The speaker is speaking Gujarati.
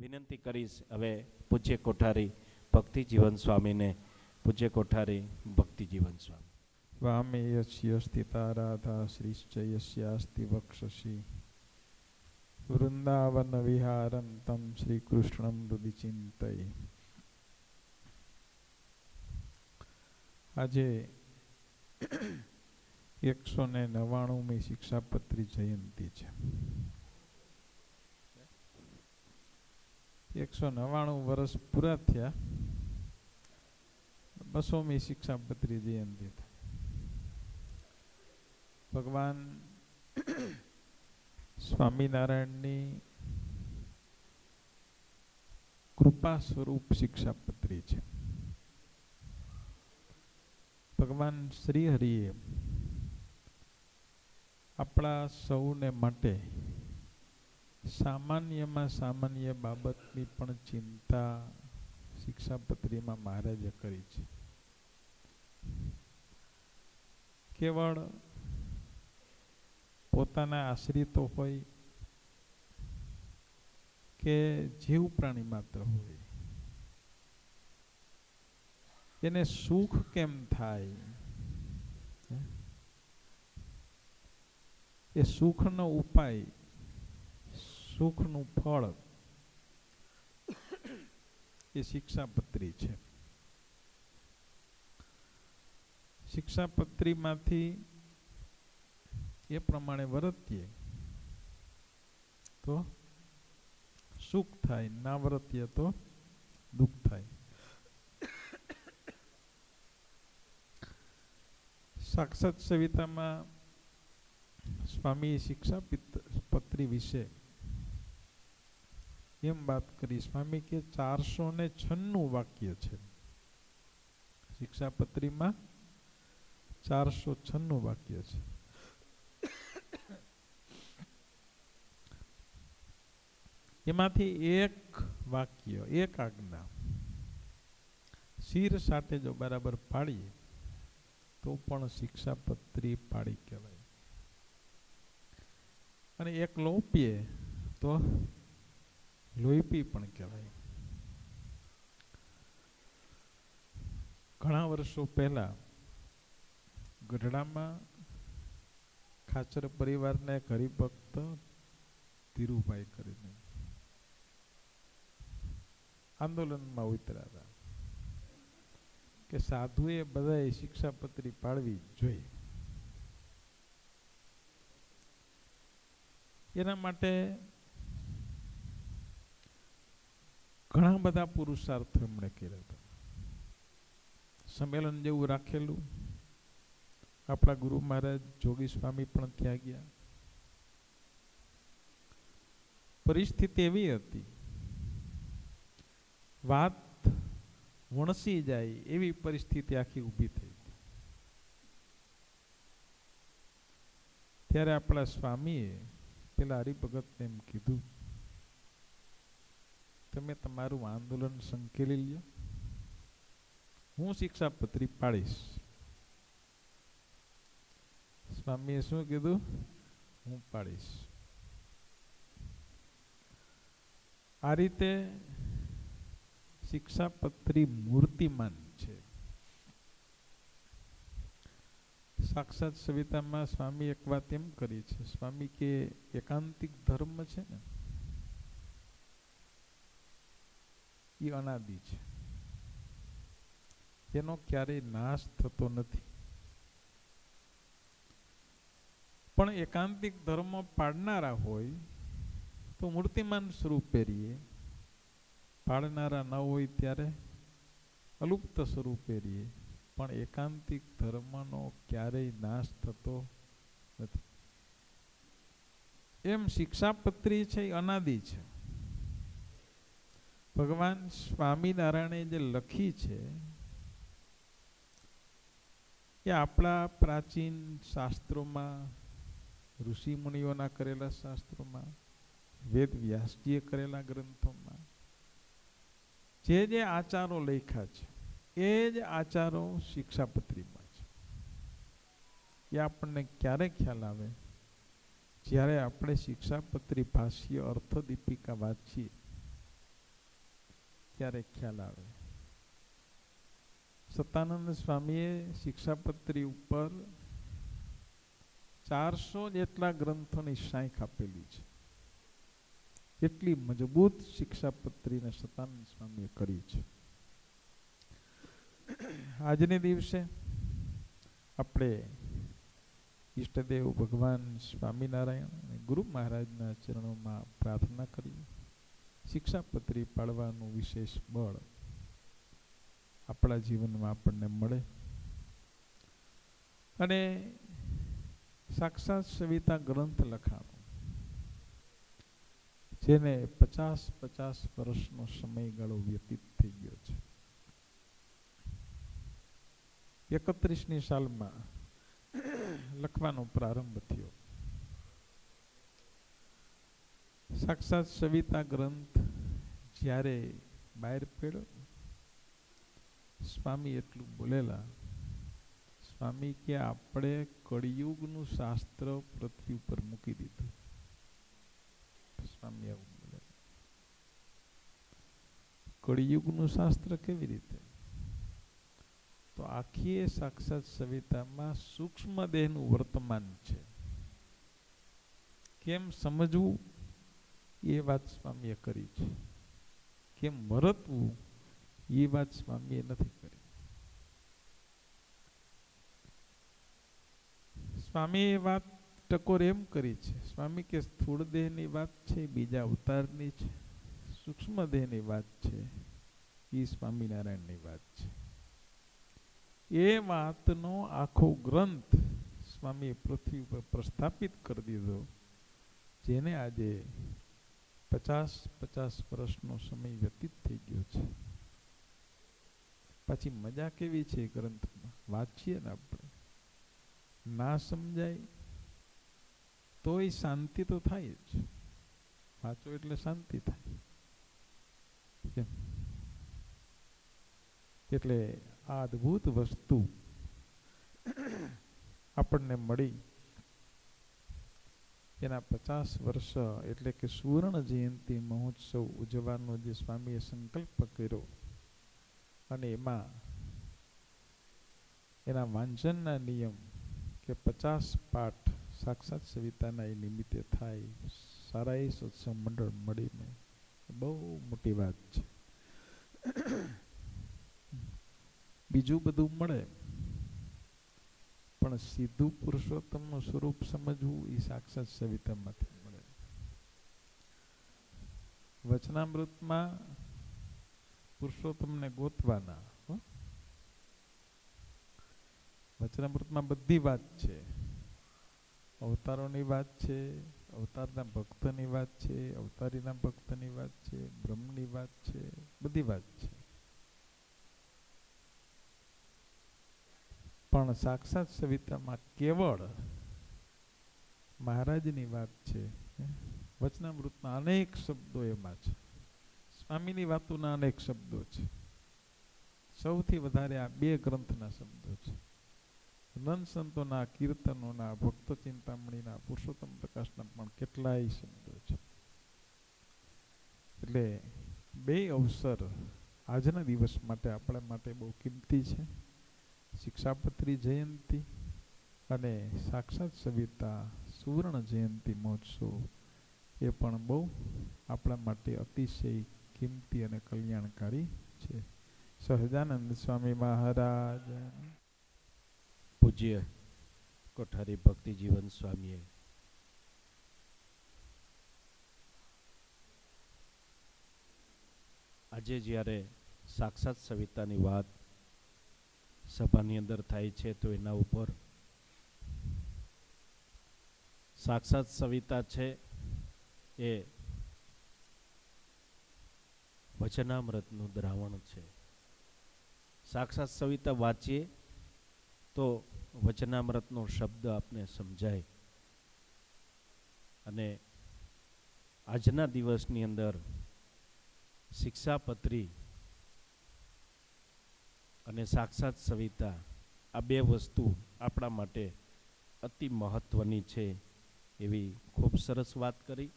વિનંતી કરીશ, હવે પૂજ્ય કોઠારી ભક્તિ જીવન સ્વામીને, પૂજ્ય કોઠારી ભક્તિ જીવન સ્વામી વામે યસ્ય સ્થિતા રાધા શ્રીશ્ચ વક્ષસી. વૃંદાવન વિહારંતમ શ્રી કૃષ્ણમ હૃદય ચિંતય. આજે એકસો ને નવ્વાણુંમી શિક્ષાપત્રી જયંતિ છે. એકસો નવ્વાણું વર્ષ પૂરા થયા. બસોમી શિક્ષાપત્રી જયંતિ ભગવાન સ્વામિનારાયણની કૃપા સ્વરૂપ શિક્ષાપત્રી છે. ભગવાન શ્રી હરિએ આપણા સૌને માટે સામાન્યમાં સામાન્ય બાબતની પણ ચિંતા શિક્ષાપત્રીમાં મહારાજે કરી છે. કેવળ પોતાના આશ્રિતો હોય કે જીવ પ્રાણી માત્ર હોય? એને સુખ કેમ થાય? એ સુખનો ઉપાય સુખનું ફળ એ શિક્ષાપત્રી છે. શિક્ષાપત્રીમાંથી એ પ્રમાણે વર્તીએ તો સુખ થાય, ના વર્તીએ તો દુઃખ થાય. સાક્ષાત સવિતામાં સ્વામી શિક્ષા પત્રી વિશે એમ વાત કરી, સ્વામી, કે ચારસો ને છન્નું વાક્ય છે. શિક્ષાપત્રીમાં ચારસો છન્નું વાક્ય છે. એમાંથી એક વાક્ય, એક આજ્ઞા. શિર સાથે જો બરાબર પાડીએ, તો પણ શિક્ષાપત્રી પાડી કહેવાય. અને એક લોપીએ, તો લોહીપી પણ કહેવાય. ઘણા વર્ષો પહેલા ગઢડામાં ખાચર પરિવારને એક હરિભક્ત ધીરુભાઈ કરીને આંદોલનમાં ઉતર્યા હતા કે સાધુએ બધાએ શિક્ષાપત્રી પાડવી જોઈએ. એના માટે ઘણા બધા પુરુષાર્થો એમણે કર્યા હતા. સંમેલન જેવું રાખેલું. આપણા ગુરુ મહારાજ જોગી સ્વામી પણ ત્યાં ગયા. પરિસ્થિતિ એવી હતી. વાત વણસી જાય એવી પરિસ્થિતિ આખી ઊભી થઈ હતી. ત્યારે આપણા સ્વામીએ પેલા હરિભગતને એમ કીધું તમે તમારું આંદોલન સંકેલી લ્યો. હું શિક્ષાપત્રી પાડીશ. સ્વામીએ શું કીધું? હું પાડીશ. આ રીતે શિક્ષાપત્રી મૂર્તિમાન છે. સાક્ષાત સવિતામાં સ્વામી એક વાત એમ કરી છે. સ્વામી કે એકાંતિક ધર્મ છે ને એ અનાદિ છે. એનો ક્યારેય નાશ થતો નથી. પણ એકાંતિક ધર્મ પાડનારા હોય તો મૂર્તિમાન સ્વરૂપ પહેરીએ. પાડનારા ન હોય ત્યારે અલુપ્ત સ્વરૂપ પહેરીએ. પણ એકાંતિક ધર્મનો ક્યારેય નાશ થતો નથી. એમ શિક્ષાપત્રી છે એ અનાદિ છે. ભગવાન સ્વામિનારાયણે જે લખી છે, એ આપણા પ્રાચીન શાસ્ત્રોમાં ઋષિ કરેલા શાસ્ત્રોમાં, વેદ વ્યાસજીએ કરેલા ગ્રંથોમાં, જે જે આચારો લખ્યા છે, એ જ આચારો શિક્ષાપત્રીમાં છે. એ આપણને ક્યારે ખ્યાલ આવે? જ્યારે આપણે શિક્ષાપત્રી ભાષ્ય અર્થ દીપિકા વાંચીએ ત્યારે ખ્યાલ આવે. સતાનંદ સ્વામીએ શિક્ષાપત્રી ઉપર ચારસો જેટલા ગ્રંથોની સાંખ આપેલી છે. એટલી મજબૂત શિક્ષાપત્રીને સતાનંદ સ્વામીએ કરી છે. આજને દિવસે આપણે ઈષ્ટદેવ ભગવાન સ્વામિનારાયણ અને ગુરુ મહારાજના ચરણોમાં પ્રાર્થના કરીએ. શિક્ષાપત્રી પાડવાનું વિશેષ બળ આપણા જીવનમાં આપણને મળે. અને સાક્ષાત સવિતા ગ્રંથ લખાણો, જેને પચાસ પચાસ વર્ષનો સમયગાળો વ્યતીત થઈ ગયો છે. એકત્રીસની સાલમાં લખવાનો પ્રારંભ થયો. સાક્ષાત સવિતા ગ્રંથ જ્યારે બહાર પડ્યો? સ્વામી એટલું બોલેલા, સ્વામી, કે આપણે કળિયુગનું શાસ્ત્ર પૃથ્વી ઉપર મૂકી દીધું. સ્વામી આવું બોલેલા કળિયુગનું શાસ્ત્ર કેવી રીતે? તો આખી એ સાક્ષાત સવિતામાં સૂક્ષ્મ દેહનું વર્તમાન છે. કેમ સમજવું? એ વાત સ્વામીએ કરી છે. કેમ મરતવું? એ વાત સ્વામીએ નથી કરી. સ્વામી એ વાત ટકોર એમ કરી છે. સ્વામી કે સ્થૂળ દેહની વાત છે, બીજા અવતારની છે, સૂક્ષ્મ દેહની વાત છે એ સ્વામિનારાયણની વાત છે. એ વાતનો આખો ગ્રંથ સ્વામીએ પૃથ્વી ઉપર પ્રસ્થાપિત કરી દીધો, જેને આજે પચાસ પચાસ વર્ષનો સમય વ્યતીત થઈ ગયો છે. પછી મજા કેવી છે ગ્રંથમાં? વાંચીએ ને આપણે. ના સમજાય, તોય શાંતિ તો થાય જ. વાંચો એટલે શાંતિ થાય. એટલે આ અદ્ભુત વસ્તુ આપણને મળી એના પચાસ વર્ષ, એટલે કે સુવર્ણ જયંતિ મહોત્સવ ઉજવવાનો જે સ્વામીએ સંકલ્પ કર્યો અને એમાં એના વાંચનના નિયમ કે પચાસ પાઠ સાક્ષાત સવિતાના એ નિમિત્તે થાય, સારા એ સત્સંગ મંડળ મળીને બહુ મોટી વાત છે. બીજું બધું મળે પણ સીધું પુરુષોત્તમનું સ્વરૂપ સમજવું એ સાક્ષાત સવિતામાંથી મળે વચનામૃતમાં પુરુષોત્તમને ગોતવાના? વચનામૃતમાં બધી વાત છે. અવતારોની વાત છે, અવતારના ભક્તની વાત છે, અવતારીના ભક્તની વાત છે, બ્રહ્મની વાત છે, બધી વાત છે. પણ સાક્ષાત સવિતામાં કેવળ મહારાજની વાત છે વચનામૃતના અનેક શબ્દો એમાં છે. સ્વામીની વાતોના અનેક શબ્દો છે. સૌથી વધારે આ બે ગ્રંથના શબ્દો છે. નંદ સંતોના કીર્તનોના, ભક્ત ચિંતામણીના, પુરુષોત્તમ પ્રકાશના પણ કેટલાય શબ્દો છે. એટલે બે અવસર આજના દિવસ માટે આપણા માટે બહુ કિંમતી છે. શિક્ષાપત્રી જયંતિ અને સાક્ષાત સવિતા સુવર્ણ જયંતિ મહોત્સવ એ પણ બહુ આપણા માટે અતિશય કિંમતી અને કલ્યાણકારી છે. સહજાનંદ સ્વામી મહારાજ. પૂજ્ય કોઠારી ભક્તિ જીવન સ્વામીએ. આજે જ્યારે સાક્ષાત સવિતાની વાત સભાની અંદર થાય છે તો એના ઉપર સાક્ષાત સવિતા છે એ વચનામૃતનું દ્રાવણ છે. સાક્ષાત સવિતા વાંચીએ તો વચનામૃતનો શબ્દ આપને સમજાય. અને આજના દિવસની અંદર શિક્ષાપત્રી અને સાક્ષાત સવિતા, આ બે વસ્તુ આપણા માટે અતિ મહત્વની છે એવી ખૂબ સરસ વાત કરી.